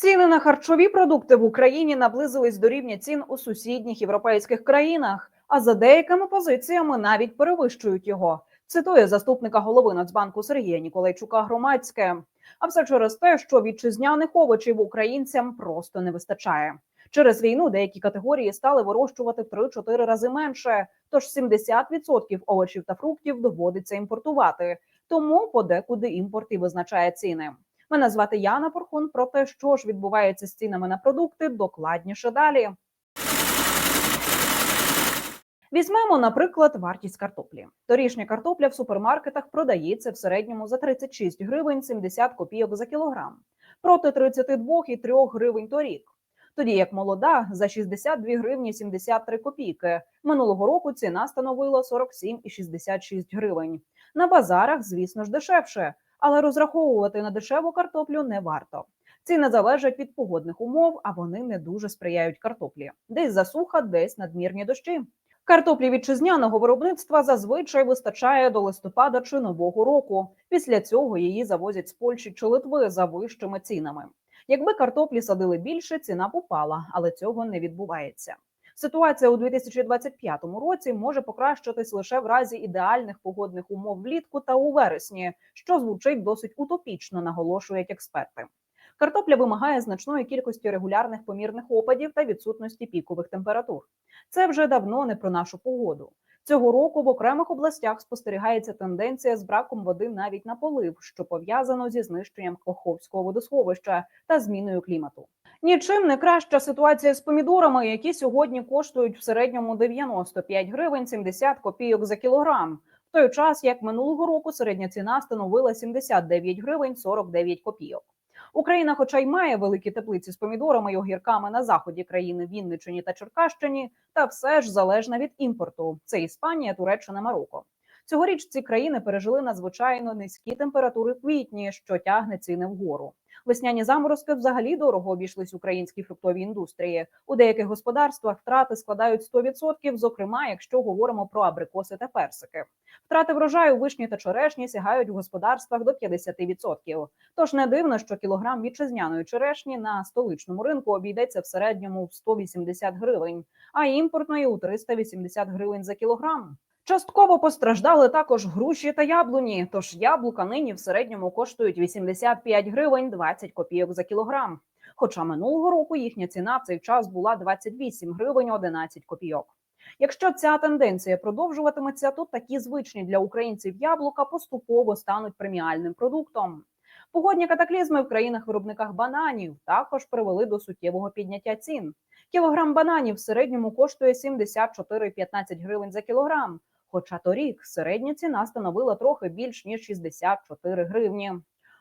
Ціни на харчові продукти в Україні наблизились до рівня цін у сусідніх європейських країнах, а за деякими позиціями навіть перевищують його. Цитує заступника голови Нацбанку Сергія Ніколайчука громадське. А все через те, що вітчизняних овочів українцям просто не вистачає. Через війну деякі категорії стали вирощувати в 3-4 рази менше. Тож 70% овочів та фруктів доводиться імпортувати. Тому подекуди імпорт і визначає ціни. Мене звати Яна Порхун. Про те, що ж відбувається з цінами на продукти, докладніше далі. Візьмемо, наприклад, вартість картоплі. Торішня картопля в супермаркетах продається в середньому за 36 гривень 70 копійок за кілограм проти 32 і 3 гривень торік. Тоді як молода за 62 гривні 73 копійки. Минулого року ціна становила 47 і 66 гривень. На базарах, звісно ж, дешевше, але розраховувати на дешеву картоплю не варто. Ціни залежать від погодних умов, а вони не дуже сприяють картоплі. Десь засуха, десь надмірні дощі. Картоплі вітчизняного виробництва зазвичай вистачає до листопада чи нового року. Після цього її завозять з Польщі чи Литви за вищими цінами. Якби картоплі садили більше, ціна б упала, але цього не відбувається. Ситуація у 2025 році може покращитись лише в разі ідеальних погодних умов влітку та у вересні, що звучить досить утопічно, наголошують експерти. Картопля вимагає значної кількості регулярних помірних опадів та відсутності пікових температур. Це вже давно не про нашу погоду. Цього року в окремих областях спостерігається тенденція з браком води навіть на полив, що пов'язано зі знищенням Коховського водосховища та зміною клімату. Нічим не краща ситуація з помідорами, які сьогодні коштують в середньому 95 гривень 70 копійок за кілограм. В той час, як минулого року, середня ціна становила 79 гривень 49 копійок. Україна, хоча й має великі теплиці з помідорами й огірками на заході країни Вінниччині та Черкащині, та все ж залежна від імпорту. Це Іспанія, Туреччина, Марокко. Цьогоріч ці країни пережили надзвичайно низькі температури в квітні, що тягне ціни вгору. Весняні заморозки взагалі дорого обійшлись українській фруктовій індустрії. У деяких господарствах втрати складають 100%, зокрема, якщо говоримо про абрикоси та персики. Втрати врожаю вишні та черешні сягають у господарствах до 50%. Тож не дивно, що кілограм вітчизняної черешні на столичному ринку обійдеться в середньому в 180 гривень, а імпортної у 380 гривень за кілограм. Частково постраждали також груші та яблуні. Тож яблука нині в середньому коштують 85 гривень 20 копійок за кілограм. Хоча минулого року їхня ціна в цей час була 28 гривень 11 копійок. Якщо ця тенденція продовжуватиметься, то такі звичні для українців яблука поступово стануть преміальним продуктом. Погодні катаклізми в країнах-виробниках бананів також привели до суттєвого підняття цін. Кілограм бананів в середньому коштує 74,15 гривень за кілограм. Хоча торік середня ціна становила трохи більш ніж 64 гривні.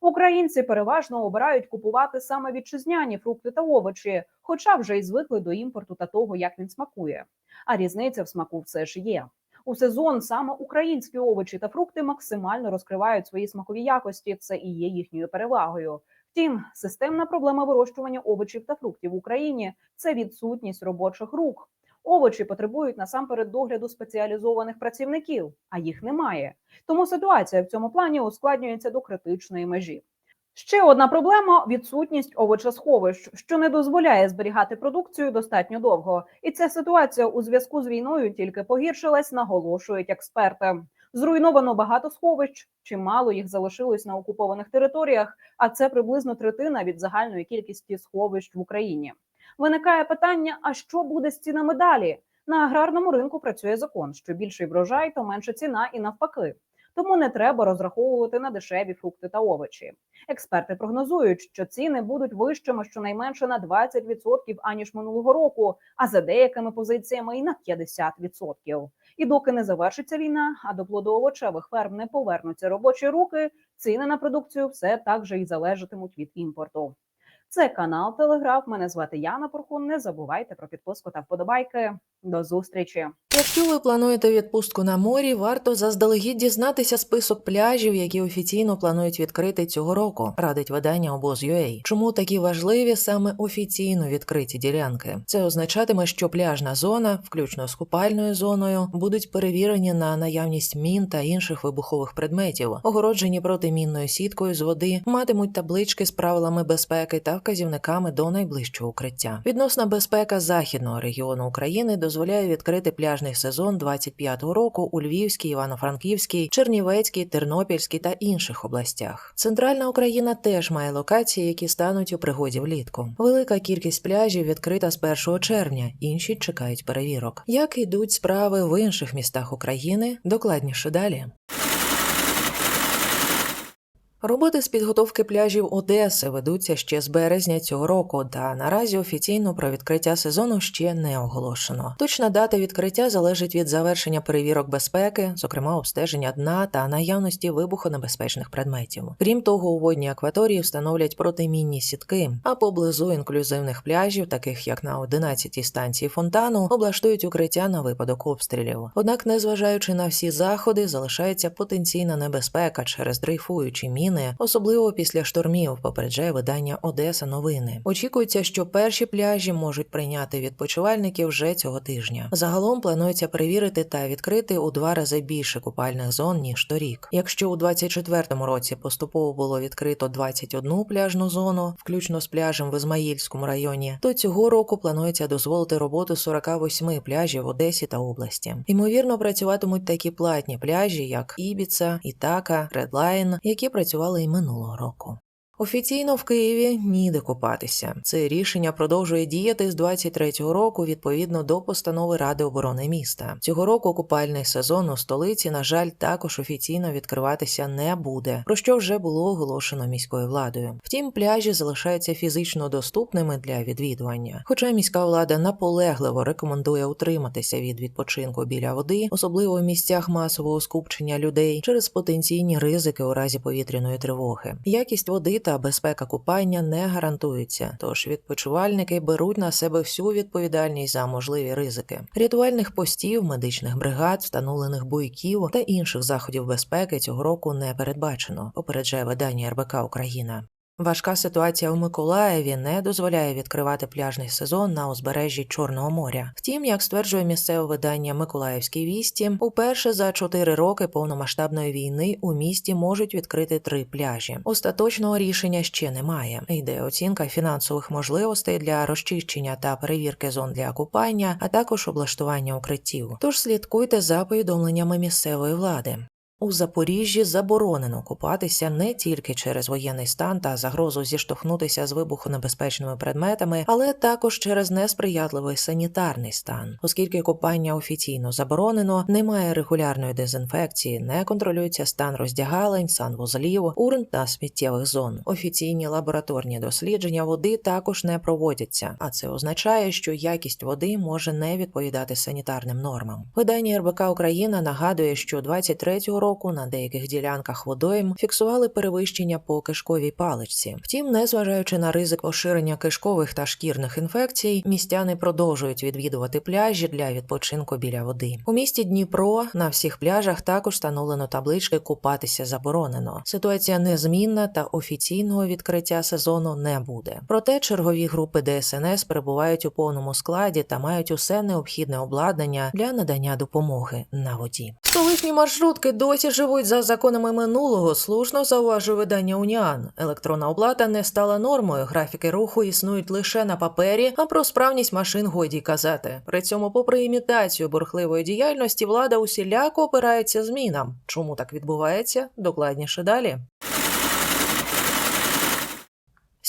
Українці переважно обирають купувати саме вітчизняні фрукти та овочі, хоча вже й звикли до імпорту та того, як він смакує. А різниця в смаку все ж є. У сезон саме українські овочі та фрукти максимально розкривають свої смакові якості. Це і є їхньою перевагою. Втім, системна проблема вирощування овочів та фруктів в Україні це відсутність робочих рук. Овочі потребують насамперед догляду спеціалізованих працівників, а їх немає. Тому ситуація в цьому плані ускладнюється до критичної межі. Ще одна проблема відсутність овочесховищ, що не дозволяє зберігати продукцію достатньо довго. І ця ситуація у зв'язку з війною тільки погіршилась, наголошують експерти. Зруйновано багато сховищ, чимало їх залишилось на окупованих територіях, а це приблизно третина від загальної кількості сховищ в Україні. Виникає питання: а що буде з цінами далі? На аграрному ринку працює закон: що більший врожай, то менша ціна, і навпаки. Тому не треба розраховувати на дешеві фрукти та овочі. Експерти прогнозують, що ціни будуть вищими щонайменше на 20% аніж минулого року, а за деякими позиціями і на 50%. І доки не завершиться війна, а до плодоовочевих ферм не повернуться робочі руки, ціни на продукцію все так же і залежатимуть від імпорту. Це канал Телеграф. Мене звати Яна Порхун. Не забувайте про підписку та вподобайки. До зустрічі. Якщо ви плануєте відпустку на морі, варто заздалегідь дізнатися список пляжів, які офіційно планують відкрити цього року, радить видання обоз.ua. Чому такі важливі саме офіційно відкриті ділянки? Це означатиме, що пляжна зона, включно з купальною зоною, будуть перевірені на наявність мін та інших вибухових предметів, огороджені протимінною сіткою з води, матимуть таблички з правилами безпеки та вказівниками до найближчого укриття. Відносна безпека західного регіону України дозволяє відкрити пляжний сезон 25-го року у Львівській, Івано-Франківській, Чернівецькій, Тернопільській та інших областях. Центральна Україна теж має локації, які стануть у пригоді влітку. Велика кількість пляжів відкрита з 1 червня, інші чекають перевірок. Як йдуть справи в інших містах України? Докладніше далі. Роботи з підготовки пляжів Одеси ведуться ще з березня цього року, та наразі офіційно про відкриття сезону ще не оголошено. Точна дата відкриття залежить від завершення перевірок безпеки, зокрема обстеження дна та наявності вибухонебезпечних предметів. Крім того, у водній акваторії встановлять протимінні сітки, а поблизу інклюзивних пляжів, таких як на 11-й станції фонтану, облаштують укриття на випадок обстрілів. Однак, незважаючи на всі заходи, залишається потенційна небезпека через дрейфуючі міни, особливо після штормів, попереджає видання Одеса Новини. Очікується, що перші пляжі можуть прийняти відпочивальників вже цього тижня. Загалом планується перевірити та відкрити у два рази більше купальних зон ніж торік. Якщо у 24-му році поступово було відкрито 21 пляжну зону, включно з пляжем в Ізмаїльському районі, то цього року планується дозволити роботу 48 пляжів в Одесі та області. Ймовірно, працюватимуть такі платні пляжі, як Ібіца, Ітака, Редлайн, які працювали і минулого року. Офіційно в Києві ніде купатися. Це рішення продовжує діяти з 23-го року відповідно до постанови Ради оборони міста. Цього року купальний сезон у столиці, на жаль, також офіційно відкриватися не буде, про що вже було оголошено міською владою. Втім, пляжі залишаються фізично доступними для відвідування. Хоча міська влада наполегливо рекомендує утриматися від відпочинку біля води, особливо в місцях масового скупчення людей, через потенційні ризики у разі повітряної тривоги. Якість води та безпека купання не гарантуються, тож відпочивальники беруть на себе всю відповідальність за можливі ризики. Рятувальних постів, медичних бригад, встановлених буйків та інших заходів безпеки цього року не передбачено. Попереджає видання РБК Україна. Важка ситуація у Миколаєві не дозволяє відкривати пляжний сезон на узбережжі Чорного моря. Втім, як стверджує місцеве видання Миколаївські вісті, уперше за чотири роки повномасштабної війни у місті можуть відкрити три пляжі. Остаточного рішення ще немає. Йде оцінка фінансових можливостей для розчищення та перевірки зон для купання, а також облаштування укриттів. Тож слідкуйте за повідомленнями місцевої влади. У Запоріжжі заборонено купатися не тільки через воєнний стан та загрозу зіштовхнутися з вибухонебезпечними предметами, але також через несприятливий санітарний стан, оскільки купання офіційно заборонено, немає регулярної дезінфекції, не контролюється стан роздягалень, санвузлів, урн та сміттєвих зон. Офіційні лабораторні дослідження води також не проводяться, а це означає, що якість води може не відповідати санітарним нормам. Видання РБК Україна нагадує, що 23-го року року на деяких ділянках водойм фіксували перевищення по кишковій паличці. Втім, незважаючи на ризик поширення кишкових та шкірних інфекцій, містяни продовжують відвідувати пляжі для відпочинку біля води. У місті Дніпро на всіх пляжах також встановлено таблички Купатися заборонено. Ситуація незмінна та офіційного відкриття сезону не буде. Проте чергові групи ДСНС перебувають у повному складі та мають усе необхідне обладнання для надання допомоги на воді. Столичні маршрутки досі живуть за законами минулого, слушно зауважує видання Уніан. Електронна оплата не стала нормою. Графіки руху існують лише на папері, а про справність машин годі казати. При цьому, попри імітацію бурхливої діяльності, влада усіляко опирається змінам. Чому так відбувається? Докладніше далі.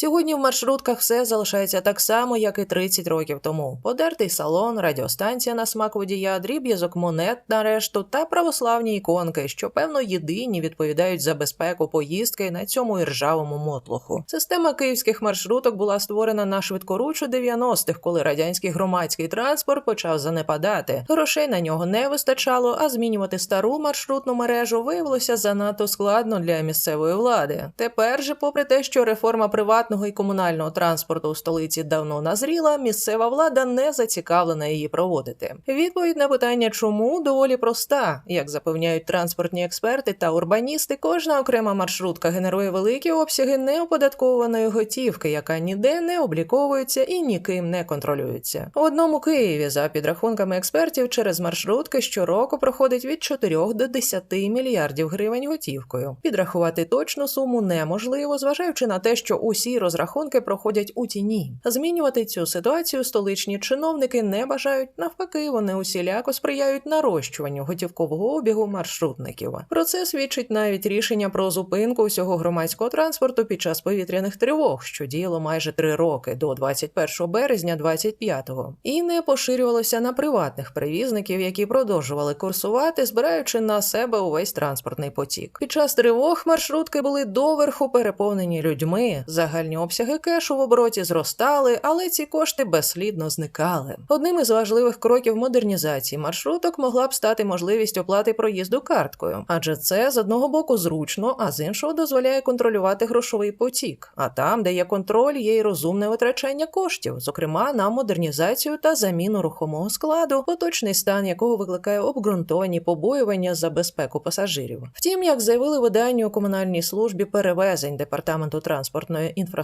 Сьогодні в маршрутках все залишається так само, як і 30 років тому. Подертий салон, радіостанція на смак водія, дріб'язок монет на решту та православні іконки, що певно єдині відповідають за безпеку поїздки на цьому іржавому мотлоху. Система київських маршруток була створена на швидкоручу 90-х, коли радянський громадський транспорт почав занепадати. Грошей на нього не вистачало, а змінювати стару маршрутну мережу виявилося занадто складно для місцевої влади. Тепер же, попри те, що реформа приватного і комунального транспорту у столиці давно назріла, місцева влада не зацікавлена її проводити. Відповідь на питання, чому доволі проста. Як запевняють транспортні експерти та урбаністи, кожна окрема маршрутка генерує великі обсяги неоподаткованої готівки, яка ніде не обліковується і ніким не контролюється. В одному Києві, за підрахунками експертів, через маршрутки щороку проходить від 4 до 10 мільярдів гривень готівкою. Підрахувати точну суму неможливо, зважаючи на те, що усі розрахунки проходять у тіні. Змінювати цю ситуацію столичні чиновники не бажають. Навпаки, вони усіляко сприяють нарощуванню готівкового обігу маршрутників. Про це свідчить навіть рішення про зупинку усього громадського транспорту під час повітряних тривог, що діяло майже три роки до 21 березня 25-го. і не поширювалося на приватних перевізників, які продовжували курсувати, збираючи на себе увесь транспортний потік. Під час тривог маршрутки були доверху переповнені людьми. Загальні обсяги кешу в обороті зростали, але ці кошти безслідно зникали. Одним із важливих кроків модернізації маршруток могла б стати можливість оплати проїзду карткою, адже це з одного боку зручно, а з іншого дозволяє контролювати грошовий потік. А там, де є контроль, є й розумне витрачання коштів, зокрема на модернізацію та заміну рухомого складу, поточний стан якого викликає обґрунтовані побоювання за безпеку пасажирів. Втім, як заявили виданню у комунальній службі перевезень департаменту транспортної інфраструктури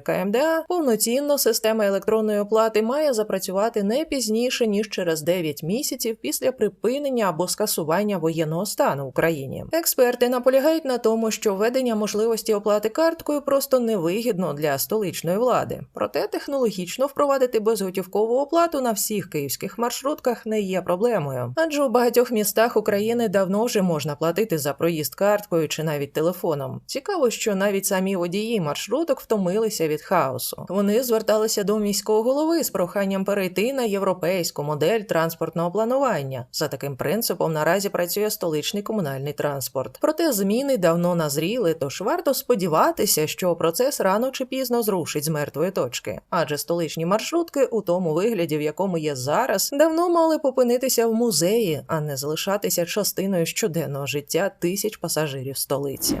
КМДА, повноцінно система електронної оплати має запрацювати не пізніше ніж через 9 місяців після припинення або скасування воєнного стану в Україні. Експерти наполягають на тому, що введення можливості оплати карткою просто невигідно для столичної влади. Проте технологічно впровадити безготівкову оплату на всіх київських маршрутках не є проблемою, адже у багатьох містах України давно вже можна платити за проїзд карткою чи навіть телефоном. Цікаво, що навіть самі водії маршруток втомилися від хаосу. Вони зверталися до міського голови з проханням перейти на європейську модель транспортного планування. За таким принципом наразі працює столичний комунальний транспорт. Проте зміни давно назріли, тож варто сподіватися, що процес рано чи пізно зрушить з мертвої точки, адже столичні маршрутки у тому вигляді, в якому є зараз, давно мали попинитися в музеї, а не залишатися частиною щоденного життя тисяч пасажирів столиці.